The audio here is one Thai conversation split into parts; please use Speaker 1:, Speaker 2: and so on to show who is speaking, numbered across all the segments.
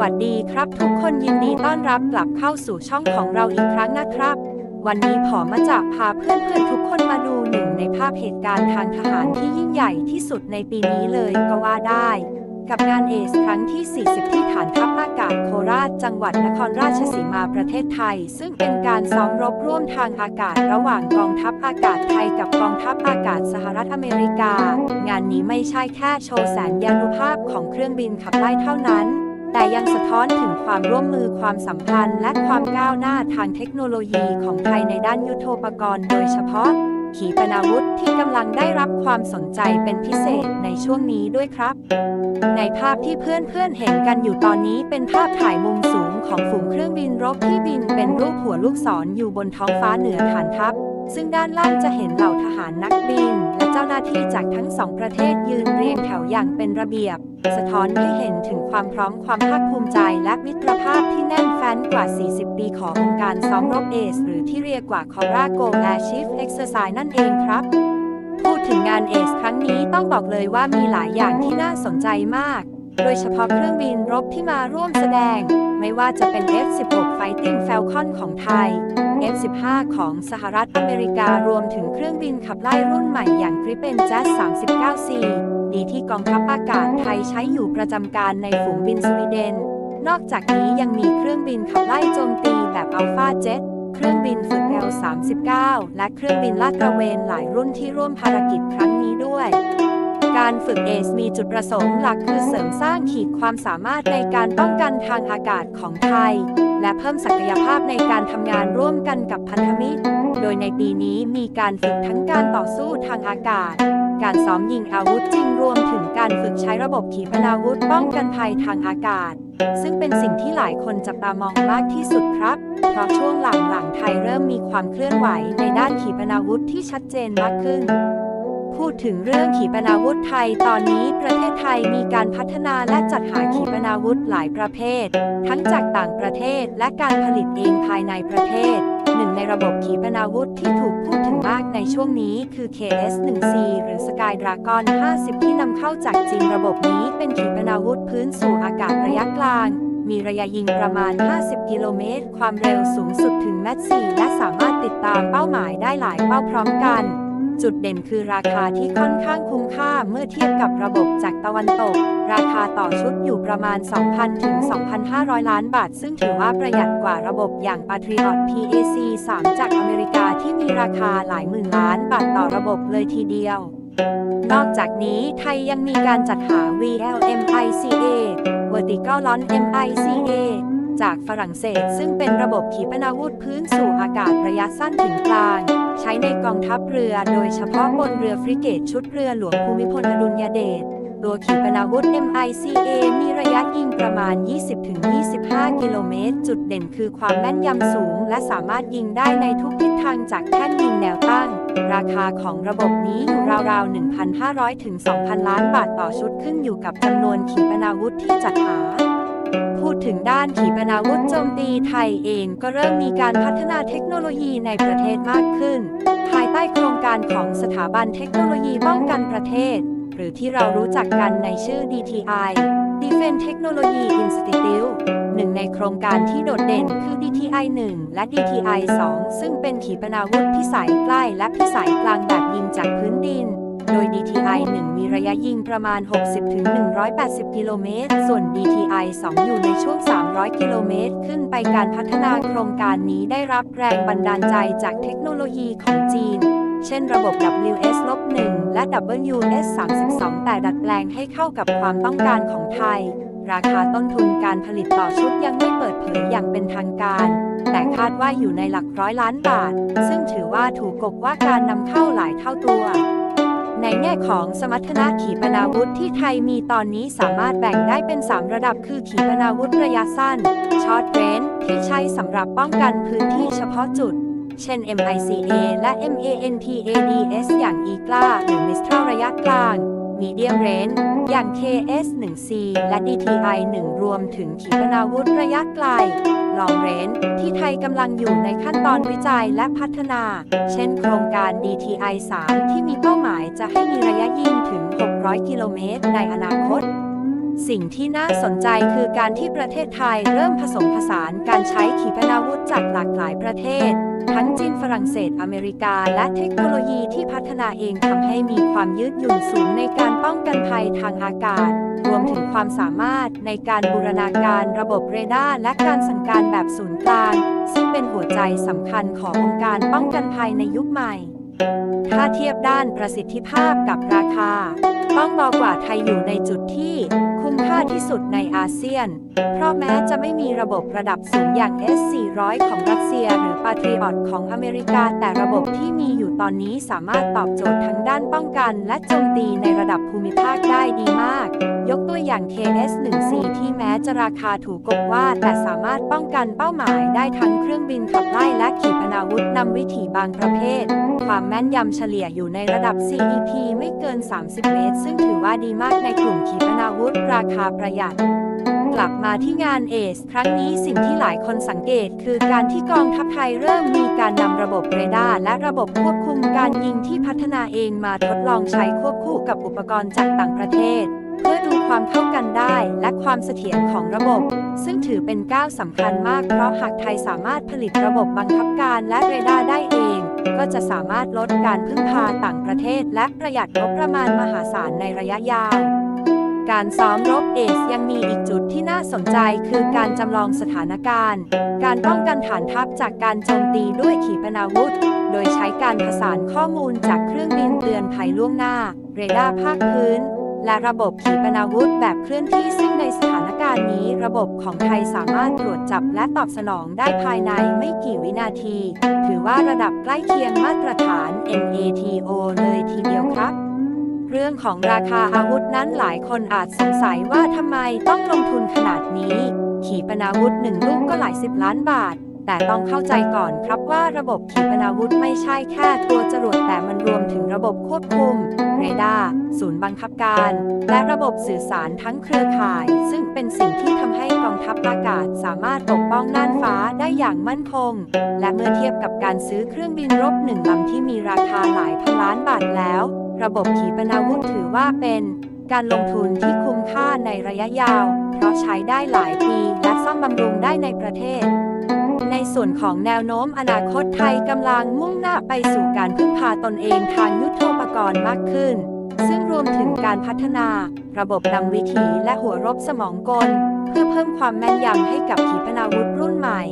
Speaker 1: วัสดีครับทุกคนยินดีต้อนรับกลับเข้าสู่ช่องของเราอีกครั้งนะครับ วันนี้ผอมาจะพาเพื่อนๆทุกคนมาดูหนึ่งในภาพเหตุการณ์ทางทหารที่ยิ่งใหญ่ที่สุดในปีนี้เลยก็ว่าได้ กับงานเอสครั้งที่ 40 ที่ฐานทัพอากาศโคราช จังหวัดนครราชสีมาประเทศไทย ซึ่งเป็นการซ้อมรบร่วมทางอากาศระหว่างกองทัพอากาศไทยกับกองทัพอากาศสหรัฐอเมริกา งานนี้ไม่ใช่แค่โชว์แสนยานุภาพของเครื่องบินขับไล่เท่านั้น แต่ยังสะท้อนถึงความร่วมมือความสัมพันธ์ และความก้าวหน้าทางเทคโนโลยีของไทยในด้านยุทโธปกรณ์โดยเฉพาะ ขีปนาวุธที่กำลังได้รับความสนใจเป็นพิเศษในช่วงนี้ด้วยครับ ในภาพที่เพื่อนๆเห็นกันอยู่ตอนนี้เป็นภาพถ่ายมุมสูงของฝูงเครื่องบินรบที่บินเป็นรูปหัวลูกศรออยู่บนท้องฟ้าเหนือฐานทัพซึ่งด้านล่างจะเห็นเหล่าทหารนักบิน และเจ้าหน้าที่จากทั้งสองประเทศยืนเรียงแถวอย่างเป็นระเบียบ สะท้อนให้เห็นถึงความพร้อมความภาคภูมิใจและมิตรภาพที่แน่นแฟ้นกว่า 40 ปีขององค์การซ้อมรบเอส หรือที่เรียกว่าคอร่าโกและชิฟเอ็กซ์ไซนั่นเองครับ พูดถึงงานเอสครั้งนี้ต้องบอกเลยว่ามีหลายอย่างที่น่าสนใจมาก โดยเฉพาะเครื่องบินรบที่มาร่วมแสดง ไม่ว่าจะเป็น F-16 Fighting Falcon ของไทย F-15 ของสหรัฐอเมริการวมถึงเครื่องบินขับไล่รุ่นใหม่อย่าง Gripen Jet 39C ดีที่กองทัพอากาศไทยใช้อยู่ประจำการในฝูงบินสวีเดน นอกจากนี้ยังมีเครื่องบินขับไล่โจมตีแบบ Alpha Jet เครื่องบินฝึก L-39 และเครื่องบินลาดตระเวนหลายรุ่นที่ร่วมภารกิจครั้งนี้ด้วย การฝึกเอสมีจุดประสงค์หลักคือเสริมสร้างขีดความสามารถในการป้องกันทางอากาศของไทย และเพิ่มศักยภาพในการทำงานร่วมกันกับพันธมิตร โดยในปีนี้มีการฝึกทั้งการต่อสู้ทางอากาศ การซ้อมยิงอาวุธจริงรวมถึงการฝึกใช้ระบบขีปนาวุธป้องกันภัยทางอากาศ ซึ่งเป็นสิ่งที่หลายคนจับตามองมากที่สุดครับ เพราะช่วงหลังๆไทยเริ่มมีความเคลื่อนไหวในด้านขีปนาวุธที่ชัดเจนมากขึ้นพูดถึงเรื่องขีปนาวุธไทยตอนนี้ประเทศไทยมีการพัฒนาและจัดหาขีปนาวุธหลายประเภท ทั้งจากต่างประเทศและการผลิตเองภายในประเทศ หนึ่งในระบบขีปนาวุธที่ถูกพูดถึงมากในช่วงนี้คือ KS-1C หรือ Sky Dragon 50 ที่นำเข้าจากจีนระบบนี้เป็นขีปนาวุธพื้นสู่อากาศระยะกลางมีระยะยิงประมาณ 50 กิโลเมตร ความเร็วสูงสุดถึงแมต4และสามารถติดตามเป้าหมายได้หลายเป้าพร้อมกัน จุดเด่นคือราคาที่ค่อนข้างคุ้มค่าเมื่อเทียบกับระบบจากตะวันตก ราคาต่อชุดอยู่ประมาณ 2,000 ถึง 2,500 ล้านบาท ซึ่งถือว่าประหยัดกว่าระบบอย่าง Patriot PAC 3 จากอเมริกาที่มีราคาหลายหมื่นล้านบาทต่อระบบเลยทีเดียวนอกจากนี้ไทยยังมีการจัดหา VLMICA Vertical Launch MICA จากฝรั่งเศส ซึ่งเป็นระบบขีปนาวุธพื้นสู่อากาศระยะสั้นถึงกลาง ใช้ในกองทัพเรือโดยเฉพาะบนเรือฟริเกตชุดเรือหลวงภูมิพลอดุลยเดชตัวขีปนาวุธ MICA มีระยะยิงประมาณ 20-25 กิโลเมตร จุดเด่นคือความแม่นยำสูง และสามารถยิงได้ในทุกทิศทางจากแท่นยิงแนวตั้ง ราคาของระบบนี้อยู่ราวๆ 1,500 ถึง 2,000 ล้านบาทต่อชุดขึ้นอยู่กับจำนวนขีปนาวุธที่จัดหา ถึงด้านขีปนาวุธโจมตีไทยเองก็เริ่มมีการพัฒนาเทคโนโลยีในประเทศมากขึ้น ภายใต้โครงการของสถาบันเทคโนโลยีป้องกันประเทศ หรือที่เรารู้จักกันในชื่อ DTI Defense Technology Institute หนึ่งในโครงการที่โดดเด่นคือ DTI 1 และ DTI 2 ซึ่งเป็นขีปนาวุธพิสัยใกล้และพิสัยกลางแบบยิงจากพื้นดิน โดย DTI 1 มีระยะยิงประมาณ 60-180 กิโลเมตร ส่วน DTI 2 อยู่ในช่วง 300 กิโลเมตร ขึ้นไปการพัฒนาโครงการนี้ได้รับแรงบันดาลใจจากเทคโนโลยีของจีน เช่นระบบ WS-1 และ WS-32 แต่ดัดแปลงให้เข้ากับความต้องการของไทย ราคาต้นทุนการผลิตต่อชุดยังไม่เปิดเผยอย่างเป็นทางการแต่คาดว่าอยู่ในหลักร้อยล้านบาท ซึ่งถือว่าถูกกบว่าการนำเข้าหลายเท่าตัว ในแง่ของสมรรถนะขีปนาวุธที่ไทยมีตอนนี้สามารถแบ่งได้เป็น 3 ระดับคือขีปนาวุธระยะสั้นช็อตเรนที่ใช้สำหรับป้องกันพื้นที่เฉพาะจุด เช่น MICA และ MANTADS อย่างอีกล้าหรือมิสทรระยะกลาง Medium Range อย่าง KS-1C และ DTI 1 รวมถึงขีปนาวุธระยะไกล Long Range ที่ไทยกำลังอยู่ในขั้นตอนวิจัยและพัฒนา เช่นโครงการ DTI 3 ที่มีเป้าหมายจะให้มีระยะยิงถึง 600 กิโลเมตรในอนาคตสิ่งที่น่าสนใจคือการที่ประเทศไทยเริ่มผสมผสานการใช้ขีปนาวุธจากหลากหลายประเทศ ทั้งจีนฝรั่งเศสอเมริกา และเทคโนโลยีที่พัฒนาเองทำให้มีความยืดหยุ่นสูงในการป้องกันภัยทางอากาศ รวมถึงความสามารถในการบูรณาการระบบเรดาร์และการสั่งการแบบศูนย์กลาง ซึ่งเป็นหัวใจสำคัญขององค์การป้องกันภัยในยุคใหม่ ถ้าเทียบด้านประสิทธิภาพกับราคา ต้องบอกว่าไทยอยู่ในจุดที่ ที่สุดในอาเซียน เพราะแม้จะไม่มีระบบระดับสูงอย่าง S400 ของรัสเซีย หรือ Patriot ของอเมริกา แต่ระบบที่มีอยู่ตอนนี้สามารถตอบโจทย์ทั้งด้านป้องกันและโจมตีในระดับภูมิภาคได้ดีมาก ยกตัวอย่าง KS-1C ที่แม้จะราคาถูกกว่า แต่สามารถป้องกันเป้าหมายได้ทั้งเครื่องบินขับไล่และขีปนาวุธนำวิถีบางประเภท ความแม่นยำเฉลี่ยอยู่ในระดับ CEP ไม่เกิน 30 เมตร ซึ่งถือว่าดีมากในกลุ่มขีปนาวุธราคาประหยัด กลับมาที่งานเอสครั้งนี้สิ่งที่หลายคนสังเกต คือการที่กองทัพไทยเริ่มมีการนำระบบเรดาร์และระบบควบคุมการยิงที่พัฒนาเองมาทดลองใช้ควบคู่กับอุปกรณ์จากต่างประเทศ เพื่อดูความเข้ากันได้และความเสถียรของระบบ ซึ่งถือเป็นก้าวสำคัญมากเพราะหากไทยสามารถผลิตระบบบังคับการและเรดาร์ได้เองก็จะสามารถลดการพึ่งพาต่างประเทศ และประหยัดงบประมาณมหาศาลในระยะยาว การซ้อมรบเอสยังมีอีกจุดที่น่าสนใจคือการจำลองสถานการณ์ การป้องกันฐานทัพจากการโจมตีด้วยขีปนาวุธ โดยใช้การผสานข้อมูลจากเครื่องบินเตือนภัยล่วงหน้า เรดาร์ภาคพื้น และระบบขีปนาวุธแบบเคลื่อนที่ซึ่งในสถานการณ์นี้ ระบบของไทยสามารถตรวจจับและตอบสนองได้ภายในไม่กี่วินาที ถือว่าระดับใกล้เคียงมาตรฐาน NATO เลยทีเดียวครับ เรื่องของราคาอาวุธนั้นหลายคนอาจสงสัยว่าทำไมต้องลงทุนขนาดนี้ ขีปนาวุธหนึ่งลูกก็หลายสิบล้านบาท แต่ต้องเข้าใจก่อนครับว่าระบบขีปนาวุธไม่ใช่แค่ตัวจรวดแต่มันรวมถึงระบบควบคุม เรดาร์ศูนย์บังคับการ และระบบสื่อสารทั้งเครือข่าย ซึ่งเป็นสิ่งที่ทำให้กองทัพอากาศสามารถปกป้องน่านฟ้าได้อย่างมั่นคง และเมื่อเทียบกับการซื้อเครื่องบินรบหนึ่งลำที่มีราคาหลายพันล้านบาทแล้ว ระบบขีปนาวุธถือว่าเป็นการลงทุนที่คุ้มค่าในระยะยาว เพราะใช้ได้หลายปีและซ่อมบำรุงได้ในประเทศ ในส่วนของแนวโน้มอนาคตไทยกำลังมุ่งหน้าไปสู่การพึ่งพาตนเองทางยุทธปกรณ์มากขึ้น ซึ่งรวมถึงการพัฒนา ระบบนำวิถีและหัวรบสมองกล เพื่อเพิ่มความแม่นยำให้กับขีปนาวุธรุ่นใหม่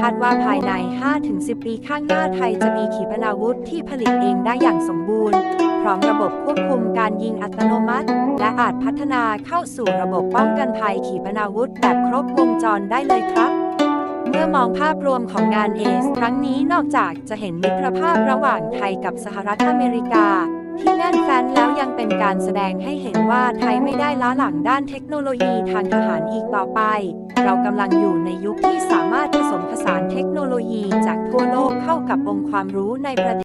Speaker 1: คาดว่าภายใน 5-10 ปีข้างหน้าไทยจะมีขีปนาวุธที่ผลิตเองได้อย่างสมบูรณ์ พร้อมระบบควบคุมการยิงอัตโนมัติ และอาจพัฒนาเข้าสู่ระบบป้องกันภัยขีปนาวุธแบบครบวงจรได้เลยครับ เมื่อมองภาพรวมของงานเอสครั้งนี้นอกจากจะเห็นมิตรภาพระหว่างไทยกับสหรัฐอเมริกา ที่แน่นแฟ้นแล้วยังเป็นการแสดงให้เห็นว่าไทยไม่ได้ล้าหลังด้านเทคโนโลยีทางทหารอีกต่อไป เรากำลังอยู่ในยุคที่สามารถผสมผสานเทคโนโลยีจากทั่วโลกเข้ากับองค์ความรู้ในประเทศ